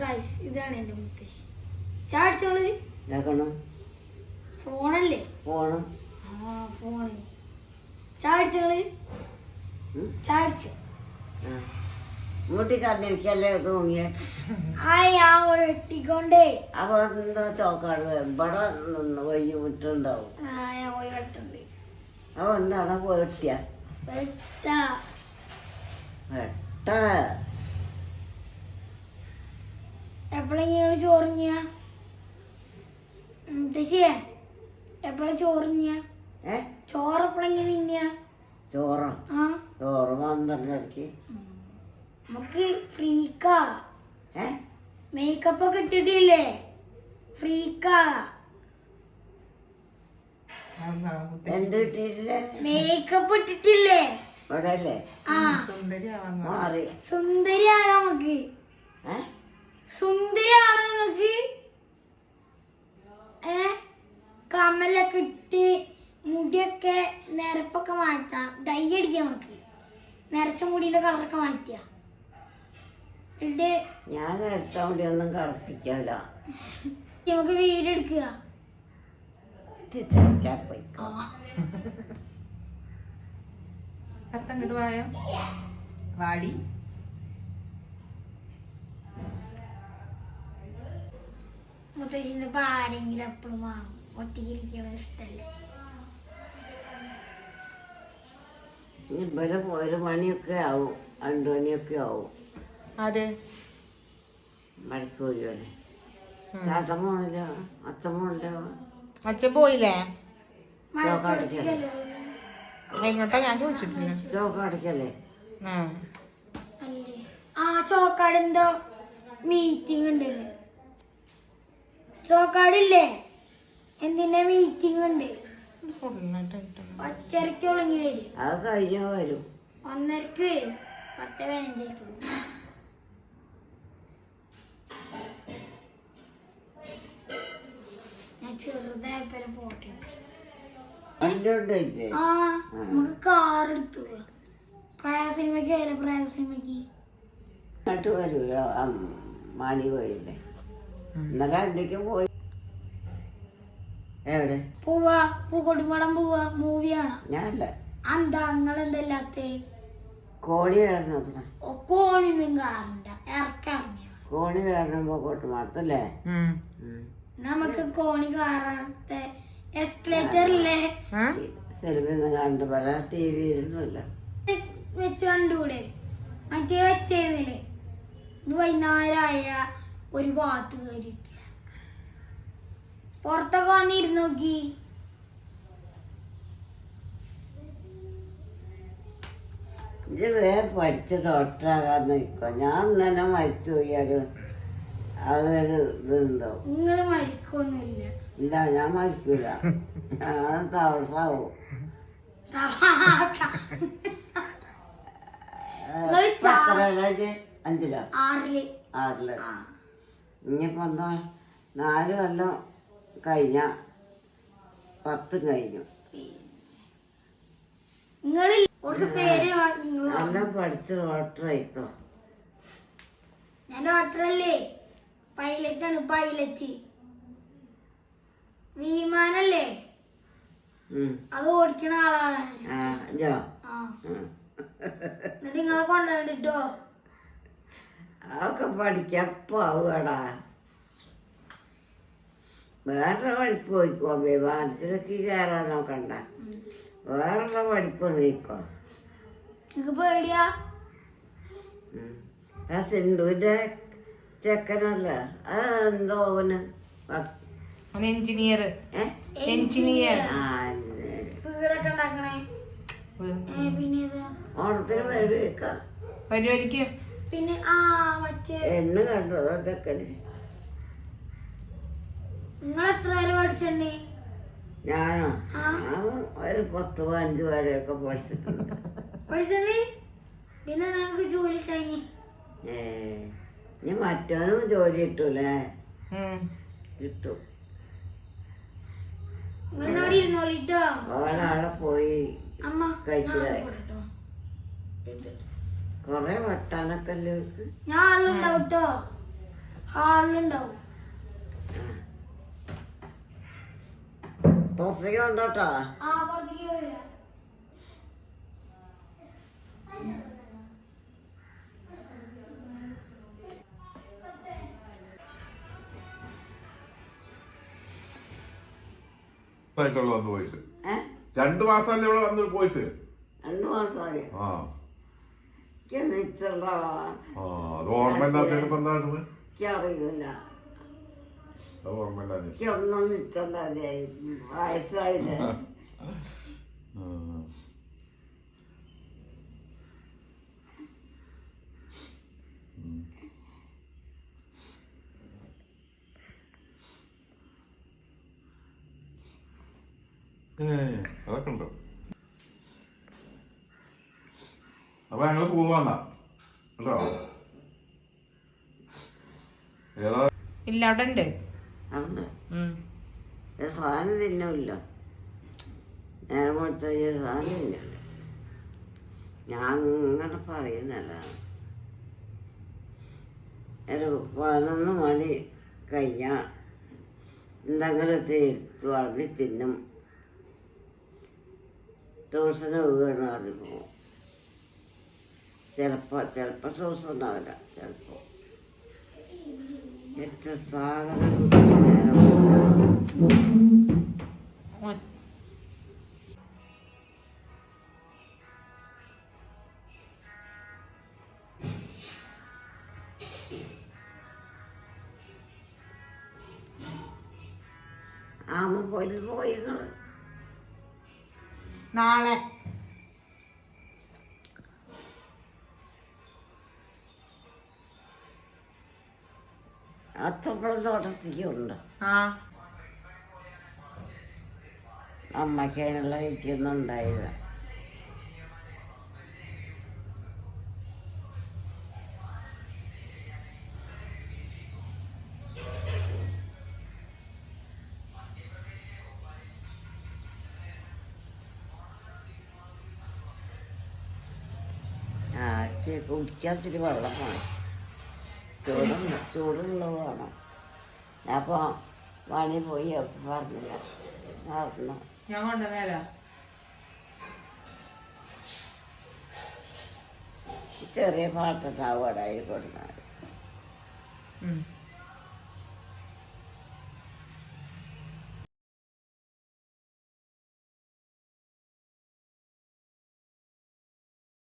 Guys ഇതാണ് എന്റെ മുത്തശ്ശി. ചാടിച്ചോൾ ഫോണല്ലേ? ഫോണ്. ആ ഫോണ്. ചാടിച്ചോൾ. ചാടിച്ചോ ആ. മുട്ടി കണ്ണിരിക്കല്ലേ തൂങ്ങിയ? ആ ഞാൻ വെട്ടിക്കൊണ്ടേ അപ്പൊ എന്താ ചോക്കാട്? ഇവിടെ വയ്യ വിട്ടുണ്ടാവും ആ ഞാൻ പോയി വെട്ടുണ്ട് അപ്പൊ എന്താണ് പോയിട്ടിയ വെട്ടാ. വെട്ട. എപ്പോഴെങ്കിലും ചോറിഞ്ഞ? മുത്തശ്ശിയെ എപ്പോഴാ ചോറിഞ്ഞ? ചോറ് എപ്പോഴെങ്കിലും തിന്ന? ചോറ? ആ? ചോറ് പന്ത്രണ്ടരക്ക് നമുക്ക് ഫ്രീക്കാ. മേക്കപ്പ് ഒക്കെ ഇട്ടിട്ടില്ലേ? ഫ്രീക്കാ. മേക്കപ്പ് ഇട്ടിട്ടില്ലേ? ഇവിടെ അല്ലേ ആ മാറി. സുന്ദരിയാകാം നമുക്ക്. ഏ? കളറൊക്കെ മാറ്റിയ? ഞാൻ നേരത്തെ വേണ്ടി ഒന്നും കറുപ്പിക്കാല നമുക്ക് വീടെടുക്കുക സത്തം കിട്ടുവായ വാടി. മുത്തശ്ശിന്റെ ഇപ്പൊ ആരെങ്കിലും എപ്പോഴും വാങ്ങും. ഒറ്റയ്ക്ക് ഇരിക്കണത് ഇവരെ ഒരു മണിയൊക്കെ ആവും. രണ്ടു മണിയൊക്കെ ആവും. ആര്? മണിക്കൂർ വരെ ചേട്ടൻ പോണില്ല അച്ഛൻ പോണില്ല അച്ഛൻ പോയില്ലേ? മരച്ചൊടിക്കല്ലോ എങ്ങോട്ടാ ഞാൻ ചോദിച്ചിട്ടില്ല ചോക്ക അടയ്ക്കല്ലേ ആ. അല്ലേ? ആ ചോക്കാട് എന്തോ മീറ്റിംഗ് ഉണ്ട് ചോക്കാടില്ലേ? എന്തിന്റെ മീറ്റിംഗ് ഉണ്ട്. ഒച്ചരക്ക് ഒളിങ്ങി വരും. അത് കഴിഞ്ഞാൽ വരും. ഒന്നരക്ക് വരും. പത്ത് ഞാൻ ചെറുതായപ്പോ ഫോട്ടോ ആ നമുക്ക് കാർ എടുത്തു. പോവാം. പ്രയാ സിനിമയ്ക്ക് വരാം പ്രയാ സിനിമയ്ക്ക്. എന്നിട്ട് വരൂല. ആ മണി പോയില്ലേ? ഇന്നലെ എന്തൊക്കെ പോയി. എവിടെ? പോവാ പൂക്കോട്ടുംപാടം പോവാ മൂവി കാണാം ഞാനല്ല. എന്താ നിങ്ങളെന്തല്ലാത്ത? കോടി കയറണത്ര കോണിന്നും കാണണ്ട. ഇറക്കിറങ്ങിയ? കോണി കയറണം പൂക്കോട്ട് മാറത്തല്ലേ നമുക്ക് കോണി കയറാത്ത എസ്കലേറ്ററില്ലേ ആ? സിനിമ കണ്ടു പല ടി വിയിലൊന്നുമില്ല വെച്ച് കണ്ടൂടെ? മറ്റേ വെച്ചേന്നില്ലേ? വൈകുന്നേരമായ ഒരു ഭാഗത്ത് കയറിയിരിക്കുക പുറത്തൊക്കെ വന്നിരുന്ന് നോക്കി ഇത് വേറെ പഠിച്ച് ഡോക്ടറാകാൻ നിൽക്കോ ഞാൻ തന്നെ മരിച്ചു പോയാൽ അതൊരു ഇതുണ്ടോ? നിങ്ങൾ മരിക്കൊന്നുമില്ല. ഇല്ല ഞാൻ മരിക്കൂല. ഞാൻ പത്തരയിലേക്ക് അഞ്ചിലോ? ആറിൽ. ആറിൽ. ഇനിയിപ്പോ എന്താ? നാല് കൊല്ലം കഴിഞ്ഞ പത്ത് കഴിഞ്ഞു. എല്ലാം പഠിച്ച് ഡോക്ടറായിക്കോ ഞാൻ ഡോക്ടറല്ലേ പൈലറ്റ് ആണ് പൈലറ്റ് വിമാനല്ലേ? അത് ഓടിക്കണ ആളാണ്. എന്നിട്ട് നിങ്ങളെ കൊണ്ടുവന്നിട്ടോ? അതൊക്കെ പഠിക്കപ്പോ ആവുകടാ വേറെ പഠിപ്പ് പോയിക്കോ വിമാനത്തിലേക്ക് കയറാൻ നോക്കണ്ട. വേറെ പഠിപ്പ് നീക്കോ പേടിയാ? ആ സിന്ധുവിന്റെ ചെക്കനല്ല? അത് എന്തോ അവന്? എഞ്ചിനീയർ? എഞ്ചിനീയർ. വീടൊക്കെ ഉണ്ടാക്കണേ? ഓണത്തിന് വരുവേക്കാം വരുമായിരിക്കും പിന്നെ ആ മറ്റേ എന്ന് കണ്ടോ ചെക്കന്. നിങ്ങൾ എത്ര വരെ പഠിച്ചിട്ടുണ്ടേ ഞാനോ. ഞാൻ ഒരു പത്ത് പതിനഞ്ച് വരെയൊക്കെ പഠിച്ചിട്ടുണ്ട്. പഠിച്ചിട്ടുണ്ട് പിന്നെ നിങ്ങൾക്ക് ജോലി കഴിഞ്ഞ് ഏ ഇനി മറ്റവനും ജോലി കിട്ടൂലേ. കിട്ടും. നിങ്ങൾ അവിടെ ഇരുന്നോളിട്ടോ ഓരവിടെ പോയി അമ്മ. പോട്ടെട്ടോ. കൊറേ വട്ടാനൊക്കെ ഞാൻ ആളുണ്ടാവും കേട്ടോ ഹാളിലുണ്ടാവും വരാം. ആയിട്ടുള്ള വന്ന് പോയിട്ട്. രണ്ടു മാസമല്ലേ ഇവിടെ വന്ന് പോയിട്ട്? രണ്ടു മാസമായി. ആ. അത് ഓർമ്മ എന്താ എന്താണ് ഇല്ലാഞ്ഞ എനിക്കൊന്നും നിച്ചല്ലാതെയായി വയസ്സായില്ലേ? അതൊക്കെ ഉണ്ട്. അപ്പൊ ഞങ്ങൾ പോവാന്നാ കേട്ടോ? ഏതാ ഇല്ല അവിടെ ഉണ്ട്. സാധനം തിന്നില്ല. നേരം കൊടുത്ത സാധനം തിന്നില്ല. ഞാൻ അങ്ങനെ പറയുന്നല്ല ഒരു പതിനൊന്ന് മണി കഴിഞ്ഞാൽ എന്തെങ്കിലും തീർത്ത് വളർന്ന് തിന്നും. ട്യൂഷന് വീണ് പറഞ്ഞു പോകും ചിലപ്പോൾ ചിലപ്പോൾ ട്യൂഷൻ ഉണ്ടാവില്ല ചിലപ്പോൾ എത്ര സാധനം ആമ പോയി പോയികൾ നാളെ. അത്തപ്പഴം തോട്ടത്തേക്കുണ്ട്. ആ. അമ്മയ്ക്ക് അതിനുള്ള വിറ്റൊന്നും ഉണ്ടായില്ല. കുടിക്കാൻ ഇത്തിരി വെള്ളം വേണം. ചൂടുള്ള ചൂടുള്ളതാണ് വേണം അപ്പോൾ പണി പോയി പറഞ്ഞില്ല. പറഞ്ഞു? ഞാൻ കൊണ്ടുവന്നേരാ. ചെറിയ പാട്ടുണ്ടാവും അവിടെ കൊടുത്താൽ